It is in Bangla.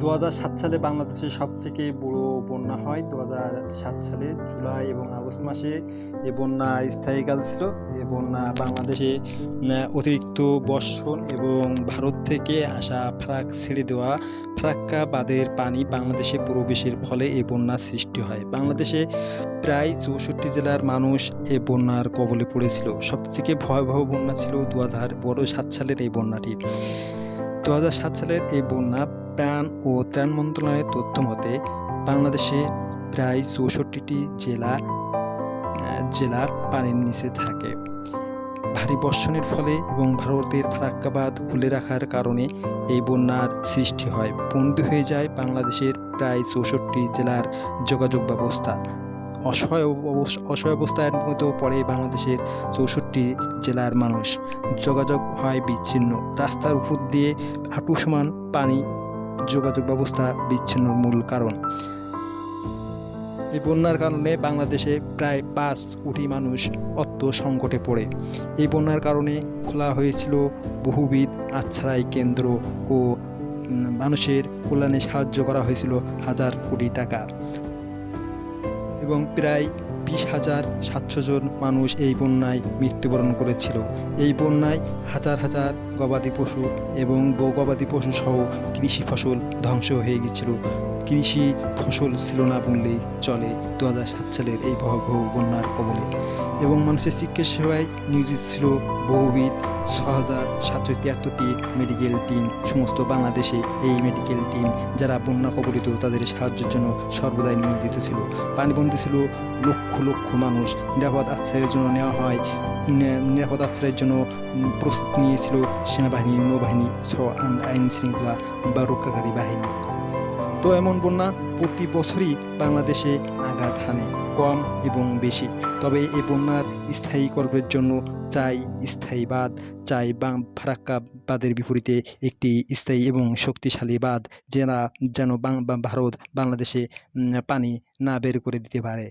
দু হাজার সাত সালে বাংলাদেশে সবথেকে বড় বন্যা হয়। দু সাত সালে জুলাই এবং আগস্ট মাসে এ বন্যা স্থায়ীকাল ছিল। এ বন্যা বাংলাদেশে অতিরিক্ত বর্ষণ এবং ভারত থেকে আসা ফ্রাক ছেড়ে দেওয়া ফ্রাক্কা বাঁধের পানি বাংলাদেশে প্রবেশের ফলে এ বন্যা সৃষ্টি হয়। বাংলাদেশে প্রায় চৌষট্টি জেলার মানুষ এ বন্যার কবলে পড়েছিল। সবথেকে ভয়াবহ বন্যা ছিল দু হাজার বড় সাত সালের এই বন্যাটি। দু হাজার সাত সালের এই বন্যা প্রাণ ও ত্রাণ মন্ত্রণালয়ের তথ্য মতে, বাংলাদেশে প্রায় চৌষট্টিটি জেলা জেলা পানির নিচে থাকে। ভারী বর্ষণের ফলে এবং ভারতের ফারাক্কাবাদ খুলে রাখার কারণে এই বন্যার সৃষ্টি হয়। বন্ধ হয়ে যায় বাংলাদেশের প্রায় চৌষট্টি জেলার যোগাযোগ ব্যবস্থা। অসহায় অসহায় অবস্থার মতো পড়ে বাংলাদেশের চৌষট্টি জেলার মানুষ। যোগাযোগ হয় বিচ্ছিন্ন। রাস্তার উপর দিয়ে হাঁটু সমান পানি যোগাযোগ ব্যবস্থা বিচ্ছিন্নর মূল কারণ। এই বন্যার কারণে বাংলাদেশে প্রায় পাঁচ কোটি মানুষ অর্থ সংকটে পড়ে। এই বন্যার কারণে খোলা হয়েছিল বহুবিধ আশ্রয় কেন্দ্র ও মানুষের কল্যাণে সাহায্য করা হয়েছিল হাজার কোটি টাকা। এবং প্রায় বিশ হাজার সাতশো জন মানুষ এই বন্যায় মৃত্যুবরণ করেছিল। এই বন্যায় হাজার হাজার গবাদি পশু এবং গবাদি পশু সহ কৃষি ফসল ধ্বংস হয়ে গিয়েছিল কৃষি ফসল ছিল না বললেই চলে দু হাজার সাত সালের এই ভয়াবহ বন্যার কবলে। এবং মানুষের চিকিৎসা সেবায় নিয়োজিত ছিল বহুবিধ ছ হাজার সাতশো তিয়াত্তরটি মেডিকেল টিম সমস্ত বাংলাদেশে এই মেডিকেল টিম যারা বন্যা কবলিত তাদের সাহায্যের জন্য সর্বদাই নিয়োজিত ছিল। পানিবন্দী ছিল লক্ষ লক্ষ মানুষ। নিরাপদ আশ্রয়ের জন্য নেওয়া হয়। নিরাপদ আশ্রয়ের জন্য প্রস্তুত নিয়েছিল সেনাবাহিনী, নৌবাহিনী আইন- আইন শৃঙ্খলা বা রক্ষাকারী বাহিনী। তো এমন বন্যা প্রতি বছরই বাংলাদেশে আঘাত হানে, কম এবং বেশি। তবে এই বন্যার স্থায়ী কর্মের জন্য চাই স্থায়ী বাঁধ, চাই বাম ফারাক্কা বাঁধের বিপরীতে একটি স্থায়ী এবং শক্তিশালী বাঁধ যারা যেন ভারত বাংলাদেশে পানি না বের করে দিতে পারে।